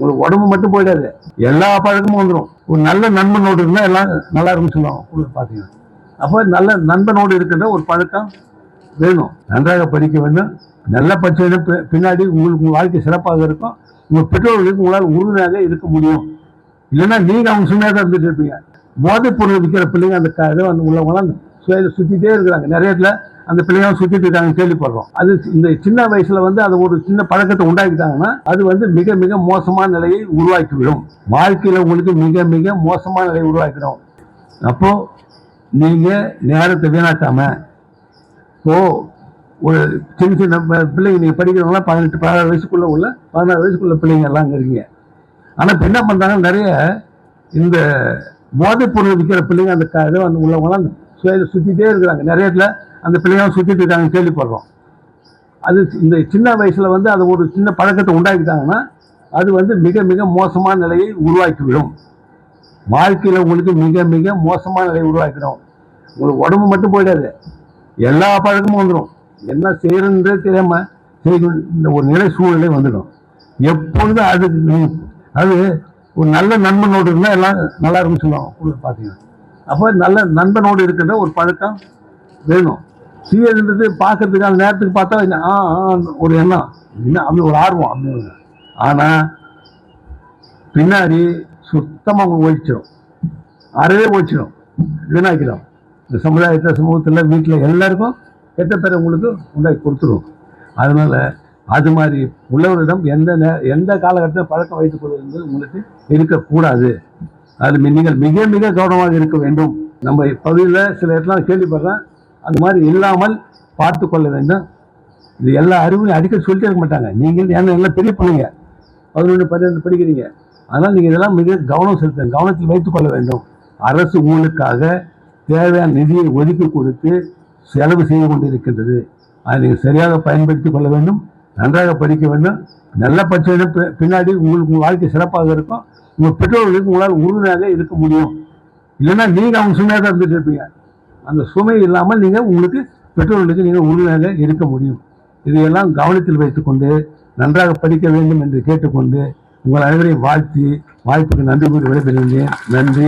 உங்களுக்கு உடம்பு மட்டும் போயிடாது. எல்லா பழக்கமும் வந்துடும் ஒரு நல்ல நண்பனோடு இருந்தால் எல்லாம் நல்லா இருக்கும்னு சொல்லுவாங்க. உங்களுக்கு பார்த்தீங்கன்னா. அப்போ நல்ல நண்பனோடு இருக்கின்ற ஒரு பழக்கம் வேணும். நன்றாக படிக்க வேண்டும். நல்ல படிச்சதுன்னா பின்னாடி உங்களுக்கு உங்கள் வாழ்க்கை சிறப்பாக இருக்கும். உங்கள் பெற்றோர்களுக்கு உங்களால் உறுதுணையாக இருக்க முடியும். இல்லைன்னா நீங்கள் அவங்க சுமையாக தான் இருந்துட்டு இருப்பீங்க. போதைப் பொருள் விற்கிற பிள்ளைங்க அந்த க- இதை வந்து உள்ளவங்களாம் சுற்றிட்டே இருக்கிறாங்க. நிறைய இடத்துல அந்த பிள்ளைங்க சுத்திட்டு இருக்காங்க கேள்விப்படுறோம். அது இந்த சின்ன வயசுல வந்து அது ஒரு சின்ன பழக்கத்தை உண்டாக்கிட்டாங்கன்னா அது வந்து மிக மிக மோசமான நிலையை உருவாக்கிவிடும். வாழ்க்கையில உங்களுக்கு மிக மிக மோசமான நிலையை உருவாக்கிடும் அப்போ நீங்க நேரத்தை வீணாக்காம இப்போ ஒரு சின்ன சின்ன பிள்ளைங்க நீங்க படிக்கிறவங்களாம் பதினெட்டு பதினாறு வயசுக்குள்ள உள்ள பதினாறு வயசுக்குள்ள பிள்ளைங்க எல்லாம் அங்க இருக்கீங்க. ஆனால் இப்போ என்ன பண்ணுறாங்க நிறைய இந்த போதைப் பொருள் விற்கிற பிள்ளைங்க அந்த க- இதை வந்து உள்ளவங்களாம் சுய- இருக்கிறாங்க. நிறைய இடத்துல அந்த பிள்ளைங்க சுற்றிட்டு இருக்காங்க கேள்விப்படுறோம். அது இந்த சின்ன வயசில் வந்து அது ஒரு சின்ன பழக்கத்தை உண்டாக்கிட்டாங்கன்னா அது வந்து மிக மிக மோசமான நிலையை உருவாக்கிவிடும். வாழ்க்கையில் உங்களுக்கு மிக மிக மோசமான நிலையை உருவாக்கிடும். உங்களுக்கு உடம்பு மட்டும் போயிடாது. எல்லா பழக்கமும் வந்துடும் என்ன செய்யறதுன்றே தெரியாம செய்யணும் இந்த ஒரு நிலை சூழ்நிலை வந்துடும். எப்பொழுதும் அது அது ஒரு நல்ல நண்பனோடு இருந்தால் எல்லாம் நல்லா இருக்கும்னு சொல்லுவாங்க. பார்த்தீங்கன்னா அப்போ நல்ல நண்பனோடு இருக்கின்ற ஒரு பழக்கம் வேணும். சீரியல்ன்றது பார்க்கறதுக்கு அந்த நேரத்துக்கு பார்த்தா என்ன, ஆ ஒரு எண்ணம். என்ன அப்படி ஒரு ஆர்வம். அப்படின்னு ஆனால் பின்னாடி சுத்தமாக அவங்க ஒழிச்சிடும் அறவே ஒழிச்சிடும் வீணாக்கிடும் இந்த சமுதாயத்தில் சமூகத்தில் வீட்டில் எல்லாருக்கும் கெட்ட பேர் உங்களுக்கு உண்டாக்கி கொடுத்துடும் அதனால் அது மாதிரி உள்ளவரிடம் எந்த நே எந்த காலகட்டத்தில் பழக்கம் வைத்துக் கொள்வது என்பது உங்களுக்கு இருக்கக்கூடாது. அது நீங்கள் மிக மிக கவனமாக இருக்க வேண்டும். நம்ம பகுதியில் சில இடத்துல கேள்விப்படுறேன். அந்த மாதிரி இல்லாமல் பார்த்து கொள்ள வேண்டும். இது எல்லா அறிவும் அடிக்கடி சொல்லிட்டே இருக்க மாட்டாங்க. நீங்கள் ஏன்னா எல்லாம் பெரிய பிள்ளைங்க பதினொன்று பன்னிரெண்டு படிக்கிறீங்க. அதனால் நீங்கள் இதெல்லாம் மிக கவனம் செலுத்த கவனத்தில் வைத்துக் கொள்ள வேண்டும். அரசு உங்களுக்காக தேவையான நிதியை ஒதுக்கி கொடுத்து செலவு செய்து கொண்டிருக்கின்றது. அதை நீங்கள் சரியாக பயன்படுத்திக் கொள்ள வேண்டும். நன்றாக படிக்க வேண்டும். நல்ல படிச்சதுன்னா பின்னாடி உங்களுக்கு உங்கள் வாழ்க்கை சிறப்பாக இருக்கும். உங்கள் பெற்றோர்களுக்கு உங்களால் உறுதுணையாக இருக்க முடியும். இல்லைன்னா நீங்கள் அவங்க சுமையாக தான் இருந்துட்டு இருப்பீங்க. அந்த சுமை இல்லாமல் நீங்கள் உங்களுக்கு பெற்றோர்களுக்கு நீங்கள் உறுதியாக இருக்க முடியும். இதையெல்லாம் கவனத்தில் வைத்துக்கொண்டு நன்றாக படிக்க வேண்டும் என்று கேட்டுக்கொண்டு உங்கள் அனைவரையும் வாழ்த்தி வாய்ப்புக்கு நன்றி கூறி விடைபெறுகிறேன் நன்றி